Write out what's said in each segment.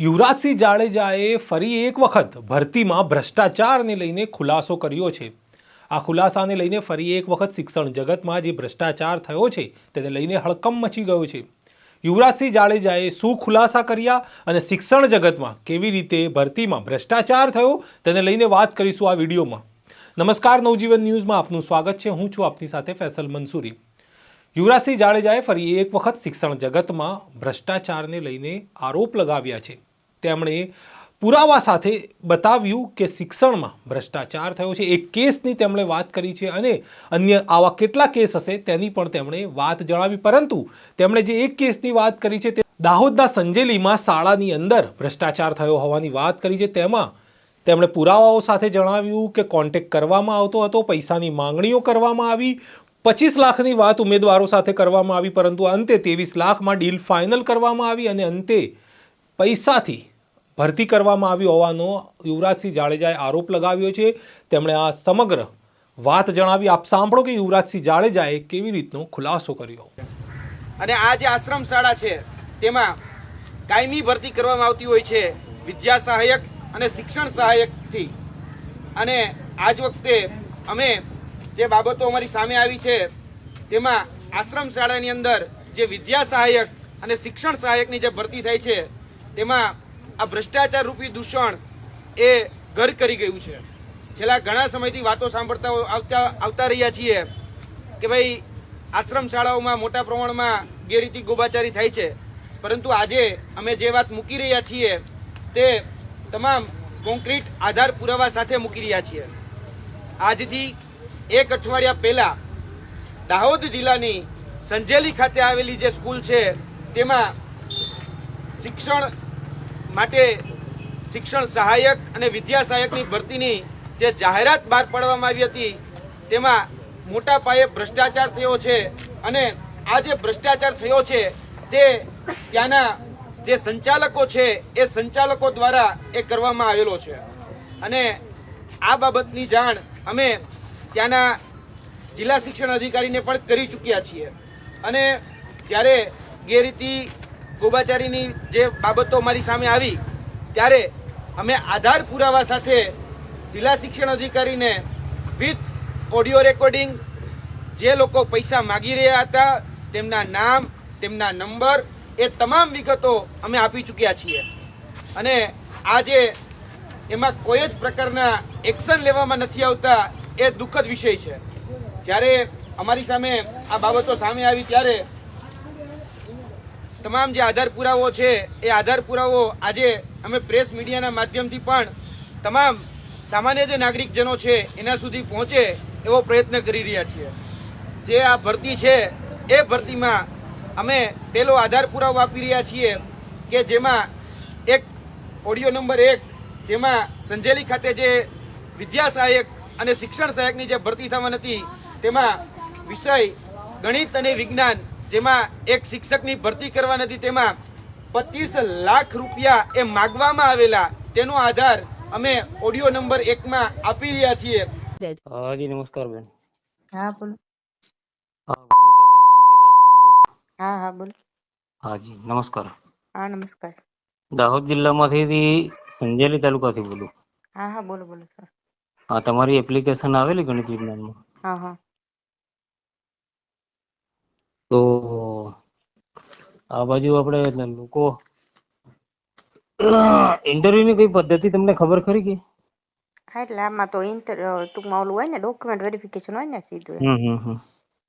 યુવરાજસિંહ જાડેજાએ ફરી એક વખત ભરતીમાં ભ્રષ્ટાચારને લઈને ખુલાસો કર્યો છે. આ ખુલાસાને લઈને ફરી એક વખત શિક્ષણ જગતમાં જે ભ્રષ્ટાચાર થયો છે, તેને લઈને હડકંપ મચી ગયો છે. યુવરાજસિંહ જાડેજાએ શું ખુલાસા કર્યા અને શિક્ષણ જગતમાં કેવી રીતે ભરતીમાં ભ્રષ્ટાચાર થયો, તેને લઈને વાત કરીશું આ વિડીયોમાં. નમસ્કાર, નવજીવન ન્યૂઝમાં આપનું સ્વાગત છે. હું છું આપની સાથે ફેસલ મંસૂરી. યુવરાજસિંહ જાડેજાએ ફરી એક વખત શિક્ષણ જગતમાં ભ્રષ્ટાચારને લઈને આરોપ લગાવ્યા છે. તેમણે પુરાવા સાથે બતાવ્યું કે શિક્ષણમાં ભ્રષ્ટાચાર થયો છે. એક કેસની તેમણે વાત કરી છે અને અન્ય આવા કેટલા કેસ હશે તેની પણ તેમણે વાત જણાવી. પરંતુ તેમણે જે એક કેસની વાત કરી છે તે દાહોદના સંજેલીમાં શાળાની અંદર ભ્રષ્ટાચાર થયો હોવાની વાત કરી છે. તેમાં તેમણે પુરાવાઓ સાથે જણાવ્યું કે કોન્ટેક્ટ કરવામાં આવતો હતો, પૈસાની માંગણીઓ કરવામાં આવી, પચીસ લાખની વાત ઉમેદવારો સાથે કરવામાં આવી, પરંતુ અંતે ત્રેવીસ લાખમાં ડીલ ફાઇનલ કરવામાં આવી અને અંતે પૈસાથી ભરતી કરવામાં આવી હોવાનો યુવરાજસિંહ જાડેજાએ આરોપ લગાવ્યો છે. તેમણે આ સમગ્ર વાત જણાવી. આપ સાંભળો કે યુવરાજસિંહ જાડેજાએ કેવી રીતનો ખુલાસો કર્યો. અને આ જે આશ્રમ શાળા છે, તેમાં કાયમી ભરતી કરવામાં આવતી હોય છે, વિદ્યા સહાયક અને શિક્ષણ સહાયકથી. અને આજ વખતે અમે જે બાબતો અમારી સામે આવી છે, તેમાં આશ્રમ શાળાની અંદર જે વિદ્યા સહાયક અને શિક્ષણ સહાયકની જે ભરતી થાય છે તેમાં આ ભ્રષ્ટાચાર રૂપી દૂષણ એ ઘર કરી ગયું છે. છેલ્લા ઘણા સમયથી વાતો સાંભળતા આવતા આવતા રહ્યા છીએ કે ભાઈ, આશ્રમ શાળાઓમાં મોટા પ્રમાણમાં ગેરરીતિ ગોબાચારી થાય છે. પરંતુ આજે અમે જે વાત મૂકી રહ્યા છીએ તે તમામ કોન્ક્રીટ આધાર પુરાવા સાથે મૂકી રહ્યા છીએ. આજથી એક અઠવાડિયા પહેલાં દાહોદ જિલ્લાની સંજેલી ખાતે આવેલી જે સ્કૂલ છે, તેમાં શિક્ષણ માટે શિક્ષણ સહાયક અને વિદ્યા સહાયકની ભરતીની જે જાહેરાત બહાર પાડવામાં આવી હતી, તેમાં મોટા પાયે ભ્રષ્ટાચાર થયો છે અને આ જે ભ્રષ્ટાચાર થયો છે, તે ત્યાંના જે સંચાલકો છે, એ સંચાલકો દ્વારા એ કરવામાં આવેલો છે. અને આ બાબતની જાણ અમે ત્યાંના જિલ્લા શિક્ષણ અધિકારીને પણ કરી ચૂક્યા છીએ. અને જ્યારે ગેરરીતિ ગોબાચારીની જે બાબતો અમારી સામે આવી, ત્યારે અમે આધાર પુરાવા સાથે જિલ્લા શિક્ષણ અધિકારીને વિથ ઓડિયો રેકોર્ડિંગ જે લોકો પૈસા માગી રહ્યા હતા, તેમના નામ, તેમના નંબર, એ તમામ વિગતો અમે આપી ચૂક્યા છીએ. અને આજે એમાં કોઈ જ પ્રકારના એક્શન લેવામાં નથી આવતા, એ દુઃખદ વિષય છે. જ્યારે અમારી સામે આ બાબતો સામે આવી, ત્યારે તમામ જે આધાર પુરાવો છે, એ આધાર પુરાવો આજે અમે પ્રેસ મીડિયાના માધ્યમથી પણ તમામ સામાન્ય જે નાગરિકજનો છે, એના સુધી પહોંચે એવો પ્રયત્ન કરી રહ્યા છીએ. જે આ ભરતી છે, એ ભરતીમાં અમે પેલો આધાર પુરાવો આપી રહ્યા છીએ કે જેમાં એક ઓડિયો નંબર એક, જેમાં સંજેલી ખાતે જે વિદ્યા સહાયક અને શિક્ષણ સહાયકની જે ભરતી થવાની હતી, તેમાં વિષય, ગણિત અને વિજ્ઞાન જેમાં એક શિક્ષકની ભરતી કરવા નથી તેમાં પચીસ લાખ રૂપિયા એ માગવામાં આવેલા. તેનો આધાર અમે ઓડિયો નંબર એકમાં આપી રહ્યા છીએ. હાજી નમસ્કાર બેન. હા બોલો. હા હા બોલો. હાજી નમસ્કાર. હા નમસ્કાર. દાહોદ જિલ્લામાંથી સંજેલી તાલુકાથી બોલું. હા હા બોલો બોલો સર હા તમારી એપ્લિકેશન આવેલી ગણિત વિજ્ઞાનમાં? હા હા. તો આ બાજુ આપણે લોકો ઇન્ટરવ્યુ ની કઈ પદ્ધતિ તમને ખબર ખરી કે? હા એટલે આમાં તો ઇન્ટર ટૂંકમાં ઓલું હોય ને ડોક્યુમેન્ટ વેરિફિકેશન હોય ને સીધું હમ હમ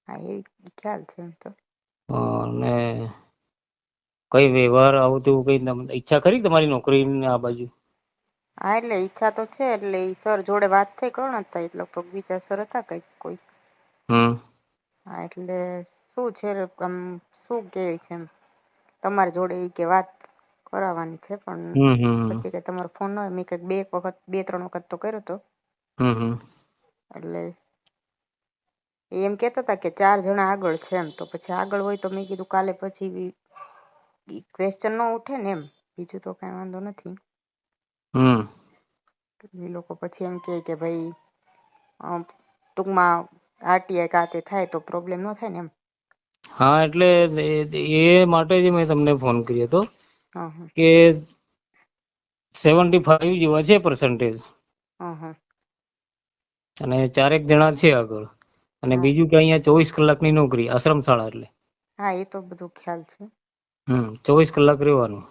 હા એ ખ્યાલ છે એમ તો. અને કઈ વ્યવહાર આવું તેવું કઈ તમને ઈચ્છા ખરી તમારી નોકરીની આ બાજુ? હા એટલે ઈચ્છા તો છે એટલે સર જોડે વાત થઈ કરો ને એટલે લગભગ બીજા સર હતા કઈ કોઈ હમ. હા એટલે શું છે આમ શું કે છે એમ? તમારી જોડે ઈ કે વાત કરાવવાની છે પણ પછી કે તમારો ફોન ન હોય મેં કંઈક બે વખત બે ત્રણ વખત તો કર્યો તો. એટલે એમ કેતા હતા કે ચાર જણા આગળ છે એમ તો પછી આગળ હોય તો મેં કીધું કાલે પછી ક્વેશ્ચન નો ઉઠે ને એમ બીજું તો કઈ વાંધો નથી. એ લોકો પછી એમ કહે કે ભાઈ ટૂંકમાં આરટીઆઈ કાતે થાય તો પ્રોબ્લેમ ન થાય ને એમ? હા એટલે એ માટે જ મેં તમને ફોન કર્યો હતો હા કે સેવન્ટી ફાઈવ જેવા છે પર્સન્ટેજ હં હં. અને ચારેક જણા છે આગળ. અને બીજું કે અહીંયા ચોવીસ કલાકની નોકરી આશ્રમ શાળા એટલે. હા એ તો બધું ખ્યાલ છે. હમ ચોવીસ કલાક રહેવાનું.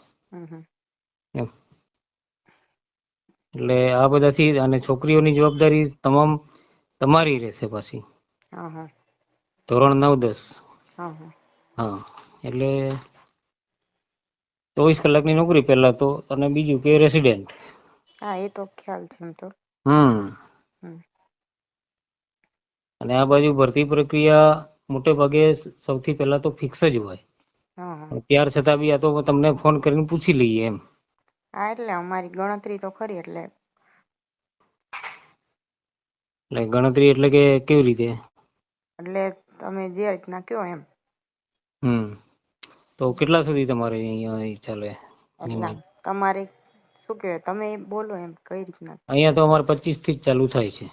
એટલે આ બધાથી અને છોકરીઓની જવાબદારી તમામ તમારી રહેશે પાછી. હા હા. ધોરણ નવ દસ. હા હા. હા એટલે ચોવીસ કલાકની નોકરી પહેલા તો અને બીજું કે રેસિડેન્ટ હા એ તો ખ્યાલ છે એમ તો. હમ. અને આ બાજુ ભરતી પ્રક્રિયા મોટે ભાગે સૌથી પહેલા તો ફિક્સ જ હોય. ત્યાર છતાં બી આ તો તમને ફોન કરીને પૂછી લઈએ એમ. હા એટલે અમારી ગણતરી તો ખરી એટલે એટલે ગણતરી એટલે કે કેવી રીતે? એટલે તમે જે રીતના કહો એમ. હમ. તો કેટલા સુધી તમારે અહીંયા ચાલે? એટલે તમારે શું કહેવાય? તમે બોલો એમ કઈ રીતના? અહીંયા તો અમારે પચીસથી જ ચાલુ થાય છે.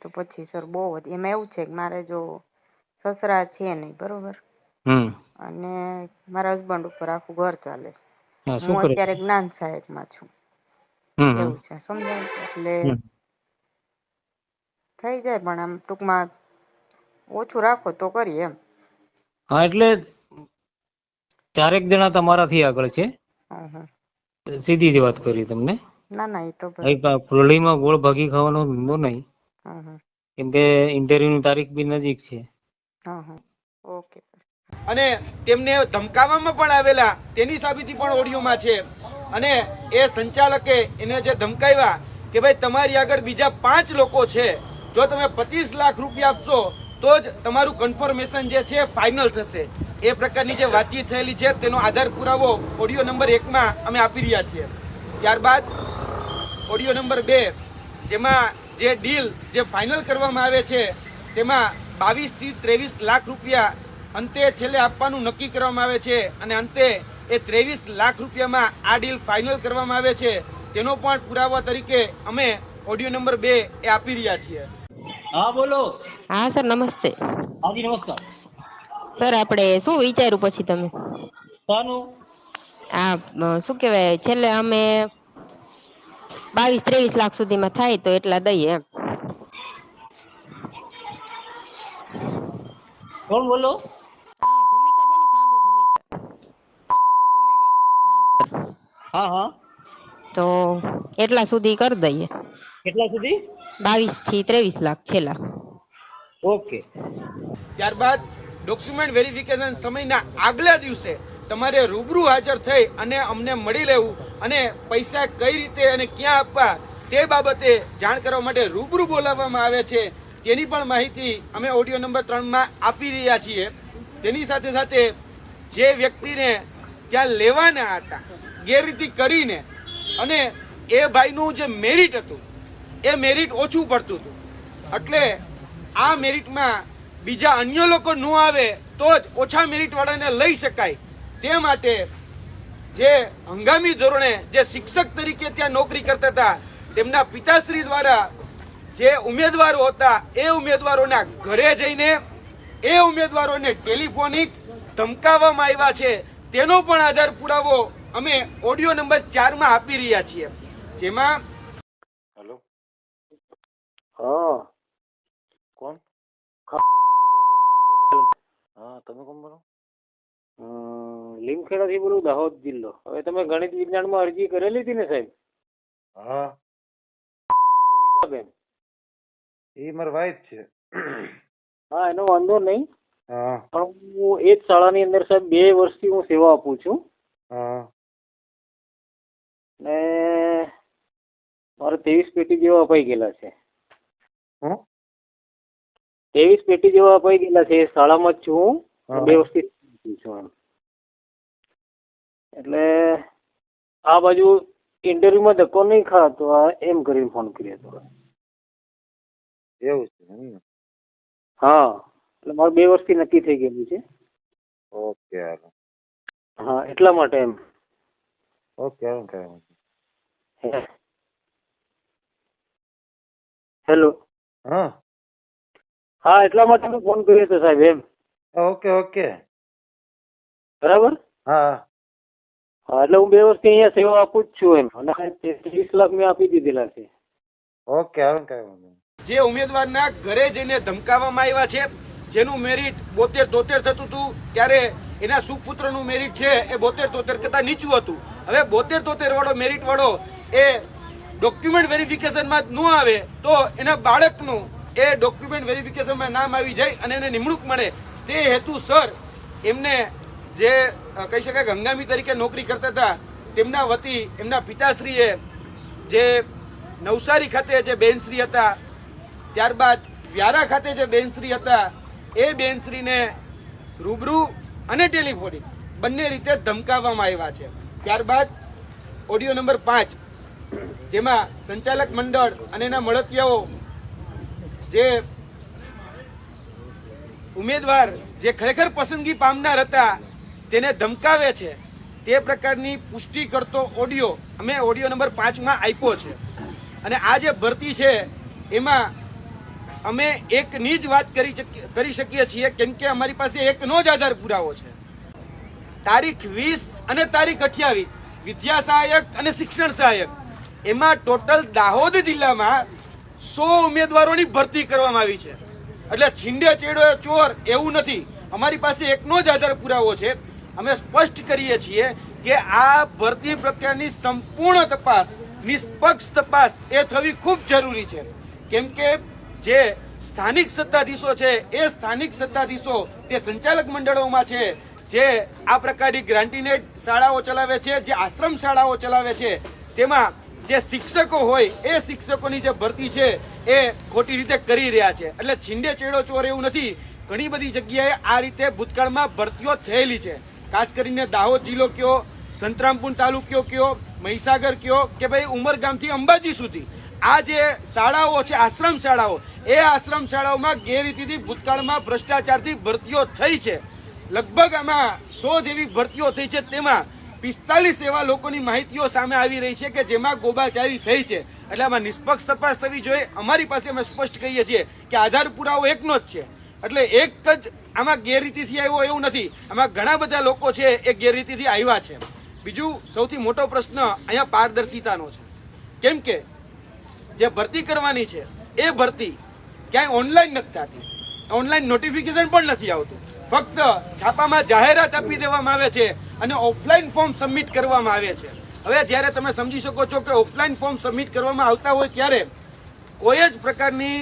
તો પછી સર બહુ જ એમાં એવું છે કે મારે જો સસરા છે નહીં બરોબર? હમ. અને મારા હસબન્ડ ઉપર આખું ઘર ચાલે છે. હું અત્યારે જ્ઞાન સહાયકમાં છું. એવું છે સમજાય? એટલે થઈ જાય પણ આમ ટૂંકમાં ઓછું રાખો તો કરીએ એમ. હા એટલે ચારેક જણા તમારાથી આગળ છે. હં હં. સીધી જ વાત કરી તમને. ના ના એ તો અહીં ફૂલડીમાં ગોળ ભાગી ખાવાનો ધંધો નહીં. હં હં કેમ કે ઇન્ટરવ્યુની તારીખ બી નજીક છે. હા હા. ઓકે અને તેમને ધમકાવવામાં પણ આવેલા તેની સાબિતી પણ ઓડિયોમાં છે. અને એ સંચાલકે એને જે ધમકાવ્યા કે ભાઈ તમારી આગળ બીજા પાંચ લોકો છે. જો તમે પચીસ લાખ રૂપિયા આપશો તો જ તમારું કન્ફર્મેશન જે છે ફાઇનલ થશે. એ પ્રકારની જે વાતચીત થયેલી છે, તેનો આધાર પુરાવો ઓડિયો નંબર એકમાં અમે આપી રહ્યા છીએ. ત્યારબાદ ઓડિયો નંબર બે, જેમાં જે ડીલ જે ફાઇનલ કરવામાં આવે છે, તેમાં બાવીસથી ત્રેવીસ લાખ રૂપિયા અંતે છેલ્લે આપવાનું નક્કી કરવામાં આવે છે અને અંતે એ ત્રેવીસ લાખ રૂપિયામાં આ ડીલ ફાઇનલ કરવામાં આવે છે. તેનો પણ પુરાવા તરીકે અમે ઓડિયો નંબર બે એ આપી રહ્યા છીએ. હા, બોલો. હા સર નમસ્તે. હાજી નમસ્કાર. સર આપણે શું વિચાર્યું પછી તમે? શાનું? આ શું કહેવાય છેલ્લે અમે બાવીસ ત્રેવીસ લાખ સુધીમાં થાય તો એટલા દઈએ એમ. કોણ બોલો? ભૂમિકા બોલું કાંબુ ભૂમિકા. હા હા. તો એટલા સુધી કરી દઈએ. કેટલા સુધી? બાવીસથી ત્રેવીસ લાખ છેલ્લા. ઓકે. ત્યારબાદ ડોક્યુમેન્ટ વેરિફિકેશન સમયના આગલા દિવસે તમારે રૂબરૂ હાજર થઈ અને અમને મળી લેવું અને પૈસા કઈ રીતે અને ક્યાં આપવા તે બાબતે જાણ કરવા માટે રૂબરૂ બોલાવવામાં આવે છે. તેની પણ માહિતી અમે ઓડિયો નંબર ત્રણમાં આપી રહ્યા છીએ. તેની સાથે સાથે જે વ્યક્તિને ત્યાં લેવાના હતા, ગેરરીતિ કરીને અને એ ભાઈનું જે મેરિટ હતું, એ મેરિટ ઓછું પડતું હતું. એટલે આ મેરિટમાં બીજા અન્ય લોકો ન આવે તો જ ઓછા મેરિટવાળાને લઈ શકાય. તે માટે જે હંગામી ધોરણે જે શિક્ષક તરીકે ત્યાં નોકરી કરતા હતા, તેમના પિતાશ્રી દ્વારા જે ઉમેદવારો હતા, એ ઉમેદવારોના ઘરે જઈને, એ ઉમેદવારોને ટેલિફોનિક ધમકાવવામાં આવ્યા છે. તેનો પણ આધાર પુરાવો અમે ઓડિયો નંબર ચારમાં આપી રહ્યા છીએ. જેમાં હેલો. હા. હા તમે કોણ બોલો? લીમખેડાથી બોલું દાહોદ જિલ્લો. હવે તમે ગણિત વિજ્ઞાનમાં અરજી કરેલી હતી ને સાહેબ? હા. બેન એ મારી વાઈફ છે. હા એનો વાંધો નહીં. પણ હું એ જ શાળાની અંદર સાહેબ બે વર્ષથી હું સેવા આપું છું. ને મારે ત્રેવીસ પેટી જેવા અપાઈ ગયેલા છે. હું? ત્રેવીસ પેટી જેવા અપાઈ ગયેલા છે એ શાળામાં જ છું હું. બે વર્ષથી છું એમ એટલે આ બાજુ ઇન્ટરવ્યુમાં ધક્કો નહીં ખાતો આ એમ કરીને ફોન કર્યો હતો. એવું છે હા એટલે મારે બે વર્ષથી નક્કી થઈ ગયેલું છે. ઓકે હા એટલા માટે એમ. ઓકે. હેલો. હા. હા એટલા માટે મેં ફોન કર્યો હતો સાહેબ એમ. Okay okay. બરાબર? હા. હા એટલે હું બે વર્ષથી અહીંયા સેવા આપું જ છું એમ. અને ત્રીસ લાખ મેં આપી દીધેલા છે. ઓકે હવે કઈ વાંધો નહીં. જે ઉમેદવારના ઘરે જઈને ધમકાવવામાં આવ્યા છે જેનું મેરિટ બોતેર તોતેર થતું હતું ત્યારે એના સુપુત્રનું મેરિટ છે એ બોતેર તોતેર કરતાં નીચું હતું. હવે બોતેર તોતેર વાળો મેરિટ વાળો એ ડોક્યુમેન્ટ વેરિફિકેશનમાં ન આવે તો એના બાળકનું એ ડોક્યુમેન્ટ વેરિફિકેશનમાં નામ આવી જાય અને એને નિમણૂક મળે. તે હેતુ સર, એમને જે કહી શકાય કે હંગામી તરીકે નોકરી કરતા હતા, તેમના વતી, એમના પિતાશ્રીએ જે નવસારી ખાતે જે બેનશ્રી હતા, ત્યારબાદ વ્યારા ખાતે જે બેનશ્રી હતા, એ બેનશ્રીને રૂબરૂ અને ટેલિફોનિક બંને રીતે ધમકાવવામાં આવ્યા છે. ત્યારબાદ ઓડિયો નંબર પાંચ, જેમાં સંચાલક મંડળ અને એના મળતિયાઓ જે ઉમેદવાર જે ખરેખર પસંદગી પામનાર હતા, તેને ધમકાવે છે. તે પ્રકારની પુષ્ટિ કરતો ઓડિયો અમે ઓડિયો નંબર પાંચમાં આપ્યો છે. અને આ જે ભરતી છે, એમાં અમે એકની જ વાત કરી કરી શકીએ છીએ, કેમ કે અમારી પાસે એકનો જ આધાર પુરાવો છે. તારીખ વીસ અને તારીખ અઠ્યાવીસ, વિદ્યા સહાયક અને શિક્ષણ સહાયક. એમાં ટોટલ દાહોદ જિલ્લામાં સો ઉમેદવારોની ભરતી કરવામાં આવી છે. એટલે છીંડે ચેડો ચોર એવું નથી. અમારી પાસે એકનો જ આધાર પુરાવો છે. અમે સ્પષ્ટ કરીએ છીએ કે આ ભરતી પ્રક્રિયાની સંપૂર્ણ તપાસ, નિષ્પક્ષ તપાસ એ થવી ખૂબ જરૂરી છે. કેમ કે જે સ્થાનિક સત્તાધીશો છે, એ સ્થાનિક સત્તાધીશો તે સંચાલક મંડળોમાં છે, જે આ પ્રકારની ગ્રાન્ટીનેટ શાળાઓ ચલાવે છે, જે આશ્રમ શાળાઓ ચલાવે છે, તેમાં જે શિક્ષકો હોય, એ શિક્ષકોની જે ભરતી છે, એ ખોટી રીતે કરી રહ્યા છે. એટલે છીંડે ચેડો ચોર એવું નથી. ઘણી બધી જગ્યાએ આ રીતે ભૂતકાળમાં ભરતીઓ થયેલી છે. ખાસ કરીને દાહોદ જિલ્લો કયો, સંતરામપુર તાલુક્યો કયો, મહીસાગર કયો, કે ભાઈ ઉમરગામથી અંબાજી સુધી. આ જે શાળાઓ છે, આશ્રમ શાળાઓ, એ આશ્રમ શાળાઓમાં ગેરરીતિથી ભૂતકાળમાં ભ્રષ્ટાચારથી ભરતીઓ થઈ છે. લગભગ આમાં સો જેવી ભરતીઓ થઈ છે તેમાં. પિસ્તાલીસ એવા લોકોની માહિતીઓ સામે આવી રહી છે કે જેમાં ગોબાચારી થઈ છે. એટલે આમાં નિષ્પક્ષ તપાસ થવી જોઈએ. અમારી પાસે અમે સ્પષ્ટ કહીએ છીએ કે આધાર પુરાવો એકનો જ છે. એટલે એક જ આમાં ગેરરીતિથી આવ્યો એવું નથી. આમાં ઘણા બધા લોકો છે એ ગેરરીતિથી આવ્યા છે. બીજું સૌથી મોટો પ્રશ્ન અહીંયા પારદર્શિતાનો છે. કેમ કે જે ભરતી કરવાની છે, એ ભરતી ક્યાંય ઓનલાઈન નથી થતી. ઓનલાઈન નોટિફિકેશન પણ નથી આવતું. ફક્ત છાપામાં જાહેરાત આપી દેવામાં આવે છે અને ઓફલાઈન ફોર્મ સબમિટ કરવામાં આવે છે. હવે જ્યારે તમે સમજી શકો છો કે ઓફલાઈન ફોર્મ સબમિટ કરવામાં આવતા હોય ત્યારે કોઈ જ પ્રકારની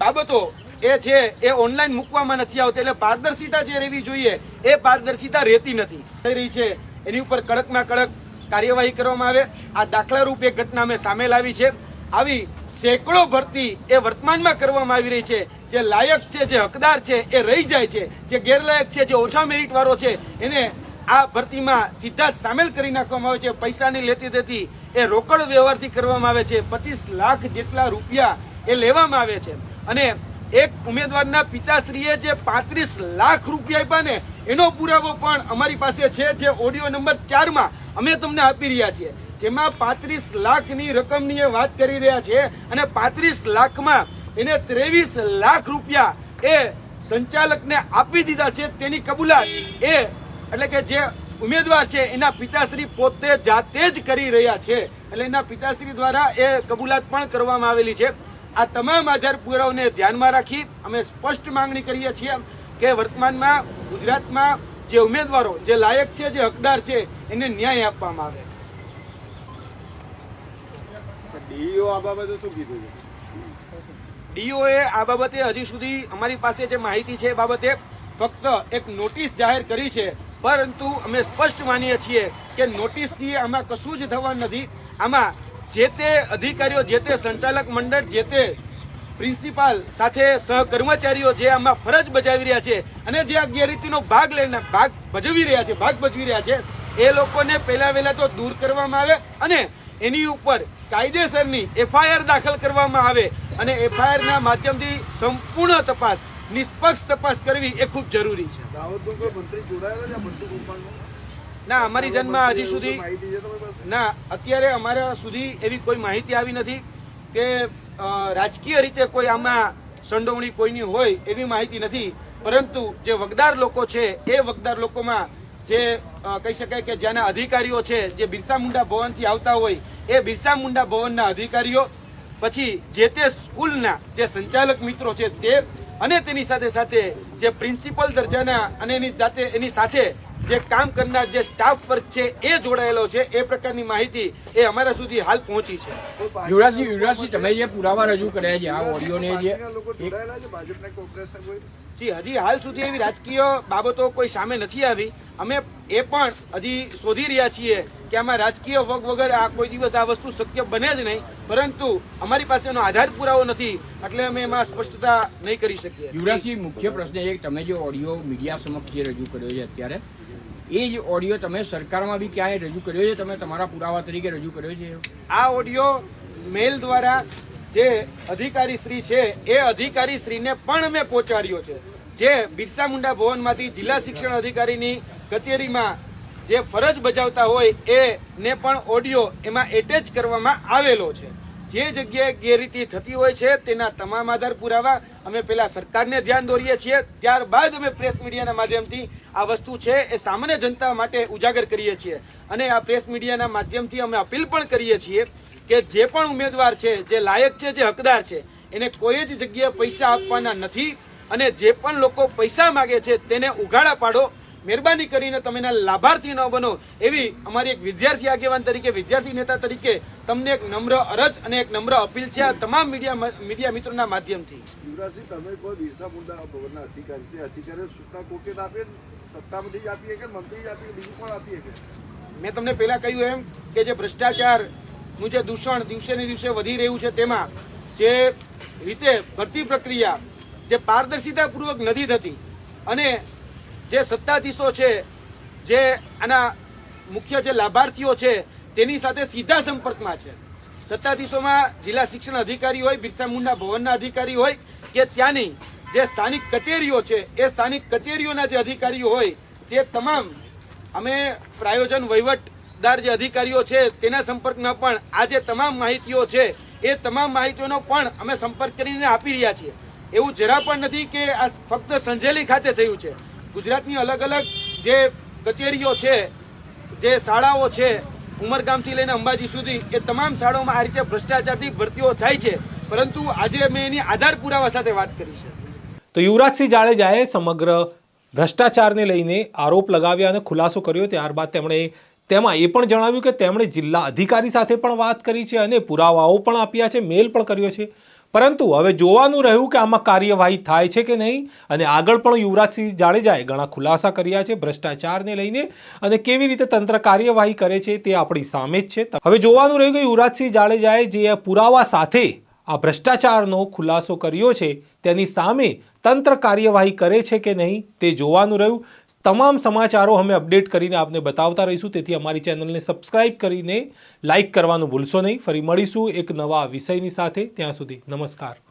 બાબતો એ છે, એ ઓનલાઈન મૂકવામાં નથી આવતી. એટલે પારદર્શિતા જે રહેવી જોઈએ, એ પારદર્શિતા રહેતી નથી. થઈ રહી છે. એની ઉપર કડકમાં કડક કાર્યવાહી કરવામાં આવે. આ દાખલારૂપ એક ઘટના અમે સામે લાવી છે. આવી સેંકડો ભરતી એ વર્તમાનમાં કરવામાં આવી રહી છે. જે લાયક છે, જે હકદાર છે, એ રહી જાય છે. જે ગેરલાયક છે, જે ઓછા મેરિટ વાળો છે, એને આ ભરતીમાં સીધા જ સામેલ કરી નાખવામાં આવે છે. પૈસાની લેતી દેતી એ રોકડ વ્યવહારથી કરવામાં આવે છે. પચીસ લાખ જેટલા રૂપિયા એ લેવામાં આવે છે. અને એક ઉમેદવારના પિતાશ્રીએ જે પાંત્રીસ લાખ રૂપિયા આપ્યા ને, એનો પુરાવો પણ અમારી પાસે છે, જે ઓડિયો નંબર ચારમાં અમે તમને આપી રહ્યા છીએ. જેમાં પાંત્રીસ લાખની રકમની એ વાત કરી રહ્યા છે અને પાંત્રીસ લાખમાં એને ત્રેવીસ લાખ રૂપિયા એ સંચાલકને આપી દીધા છે. તેની કબૂલાત એ એટલે કે જે ઉમેદવાર છે, એના પિતાશ્રી પોતે જાતે જ કરી રહ્યા છે. એટલે એના પિતાશ્રી દ્વારા એ કબૂલાત પણ કરવામાં આવેલી છે. આ તમામ આધાર પુરાવાને ધ્યાનમાં રાખી અમે સ્પષ્ટ માંગણી કરીએ છીએ કે વર્તમાનમાં ગુજરાતમાં જે ઉમેદવારો, જે લાયક છે, જે હકદાર છે, એને ન્યાય આપવામાં આવે. ડીઈઓ આ બાબતે શું કીધું ડીઓએ આ બાબતે હજી સુધી અમારી પાસે જે માહિતી છે એ બાબતે ફક્ત એક નોટિસ જાહેર કરી છે. પરંતુ અમે સ્પષ્ટ માનીએ છીએ કે નોટિસથી આમાં કશું જ થવાનું નથી. આમાં જે તે અધિકારીઓ, જે તે સંચાલક મંડળ, જે તે પ્રિન્સિપાલ સાથે સહકર્મચારીઓ જે આમાં ફરજ બજાવી રહ્યા છે અને જે આ ગેરરીતિનો ભાગ લઈને ભાગ ભજવી રહ્યા છે, ભાગ ભજવી રહ્યા છે, એ લોકોને પહેલાં વહેલા તો દૂર કરવામાં આવે અને એની ઉપર કાયદેસરની એફઆઈઆર દાખલ કરવામાં આવે અને એફઆઈઆરના માધ્યમથી સંપૂર્ણ તપાસ નિષ્પક્ષ તપાસ કરવી એ ખૂબ જરૂરી છે? ના અમારી જન્મમાં હજી સુધી ના અત્યારે અમારા સુધી એવી કોઈ માહિતી આવી નથી કે રાજકીય રીતે કોઈ આમાં સંડોવણી કોઈની હોય એવી માહિતી નથી. પરંતુ જે વગદાર લોકો છે એ વગદાર લોકોમાં જે કહી શકાય કે જેના અધિકારીઓ છે જે બિરસા મુંડા ભવનથી આવતા હોય એ બિરસા મુંડા ભવનના અધિકારીઓ પછી જે તે સ્કૂલના જે સંચાલક મિત્રો છે તે અને તેની સાથે સાથે જે પ્રિન્સિપલ દરજાના અને એની સાથે એની સાથે જે કામ કરનાર જે સ્ટાફ વર્ગ છે એ જોડાયેલો છે એ પ્રકારની માહિતી એ અમારા સુધી હાલ પહોંચી છે. યુવરાજસિંહ યુવરાજસિંહ તમે જે પુરાવા રજૂ કર્યા છે આ ઓડિયોને જે જી હજી હાલ સુધી એવી રાજકીય બાબતો કોઈ સામે નથી આવી. અમે એ પણ હજી શોધી રહ્યા છીએ કે આમાં રાજકીય વગ વગર આ કોઈ દિવસ આ વસ્તુ શક્ય બને જ નહીં. પરંતુ અમારી પાસે એનો આધાર પુરાવો નથી એટલે અમે એમાં સ્પષ્ટતા નહીં કરી શકીએ. યુવરાજસિંહ મુખ્ય પ્રશ્ન એ તમે જે ઓડિયો મીડિયા સમક્ષ જે રજૂ કર્યો છે અત્યારે એ જ ઓડિયો તમે સરકારમાં બી ક્યાંય રજૂ કર્યો છે? તમે તમારા પુરાવા તરીકે રજૂ કર્યો છે? આ ઓડિયો મેલ દ્વારા જે અધિકારી શ્રી છે, એ અધિકારી શ્રીને પણ અમે પહોંચાડ્યો છે. જે બિરસા મુંડા ભવનમાંથી જિલ્લા શિક્ષણ અધિકારીની કચેરીમાં જે ફરજ બજાવતા હોય એ ને પણ ઓડિયો એમાં એટેચ કરવામાં આવેલો છે. જે જગ્યાએ ગેરરીતિ થતી હોય છે, તેના તમામ આધાર પુરાવા અમે પહેલાં સરકારને ધ્યાન દોરીએ છીએ. ત્યારબાદ અમે પ્રેસ મીડિયાના માધ્યમથી આ વસ્તુ છે, એ સામાન્ય જનતા માટે ઉજાગર કરીએ છીએ. અને આ પ્રેસ મીડિયાના માધ્યમથી અમે અપીલ પણ કરીએ છીએ કે જે પણ ઉમેદવાર છે જે લાયક છે જે હકદાર છે એને કોઈ જ જગ્યાએ પૈસા આપવાના નથી અને જે પણ લોકો પૈસા માગે છે તેને ઉઘાડા પાડો. મહેરબાની કરીને તમે એના લાભાર્થી ન બનો. એવી અમારી એક વિદ્યાર્થી આગેવાન તરીકે વિદ્યાર્થી નેતા તરીકે તમને એક નમ્ર અરજ અને એક નમ્ર અપીલ છે આ તમામ મીડિયા મીડિયા મિત્રોના માધ્યમથી. યુવરાજસિંહ તમે કોઈ બિરસા મુંડા ભવનના અધિકારી તે અધિકારીઓ સૂચના કોકે જ આપે સત્તામાંથી જ આપીએ કે મંત્રી જ આપીએ બીજું પણ આપીએ કે? મેં તમને પહેલાં કહ્યું એમ કે જે ભ્રષ્ટાચારનું જે દૂષણ દિવસે ને દિવસે વધી રહ્યું છે તેમાં જે રીતે ભરતી પ્રક્રિયા જે પારદર્શિતાપૂર્વક નથી થતી અને જે સત્તાધીશો છે, જે આના મુખ્ય જે લાભાર્થીઓ છે, તેની સાથે સીધા સંપર્કમાં છે. સત્તાધીશોમાં જિલ્લા શિક્ષણ અધિકારી હોય, બિરસા મુંડા ભવનના અધિકારી હોય કે ત્યાંની જે સ્થાનિક કચેરીઓ છે, એ સ્થાનિક કચેરીઓના જે અધિકારીઓ હોય, તે તમામ અમે પ્રાયોજન વહીવટદાર જે અધિકારીઓ છે, તેના સંપર્કમાં પણ આજે તમામ માહિતીઓ છે, એ તમામ માહિતીઓનો પણ અમે સંપર્ક કરીને આપી રહ્યા છીએ. એવું જરા પણ નથી કે આ ફક્ત સંજેલી ખાતે થયું છે. ગુજરાતની અલગ અલગ જે કચેરીઓ છે, જે શાળાઓ છે, ઉમરગામથી લઈને અંબાજી સુધી, એ તમામ શાળાઓમાં આ રીતે ભ્રષ્ટાચારથી ભરતીઓ થાય છે. પરંતુ આજે મેં એની આધાર પુરાવા સાથે વાત કરી છે. તો યુવરાજસિંહ જાડેજાએ સમગ્ર ભ્રષ્ટાચારને લઈને આરોપ લગાવ્યા અને ખુલાસો કર્યો. ત્યારબાદ તેમણે તેમાં એ પણ જણાવ્યું કે તેમણે જિલ્લા અધિકારી સાથે પણ વાત કરી છે અને પુરાવાઓ પણ આપ્યા છે, મેલ પણ કર્યો છે. પરંતુ હવે જોવાનું રહ્યું કે આમાં કાર્યવાહી થાય છે કે નહીં અને આગળ પણ યુવરાજસિંહ જાડેજાએ ઘણા ખુલાસા કર્યા છે ભ્રષ્ટાચારને લઈને અને કેવી રીતે તંત્ર કાર્યવાહી કરે છે તે આપણી સામે જ છે. હવે જોવાનું રહ્યું કે યુવરાજસિંહ જાડેજાએ જે પુરાવા સાથે આ ભ્રષ્ટાચારનો ખુલાસો કર્યો છે તેની સામે તંત્ર કાર્યવાહી કરે છે કે નહીં તે જોવાનું રહ્યું. તમામ સમાચારો અમે અપડેટ કરીને આપને બતાવતા રહીશું. તેથી અમારી ચેનલને સબસ્ક્રાઇબ કરીને લાઇક કરવાનું ભૂલશો નહીં. ફરી મળીશું એક નવા વિષયની સાથે. ત્યાં સુધી નમસ્કાર.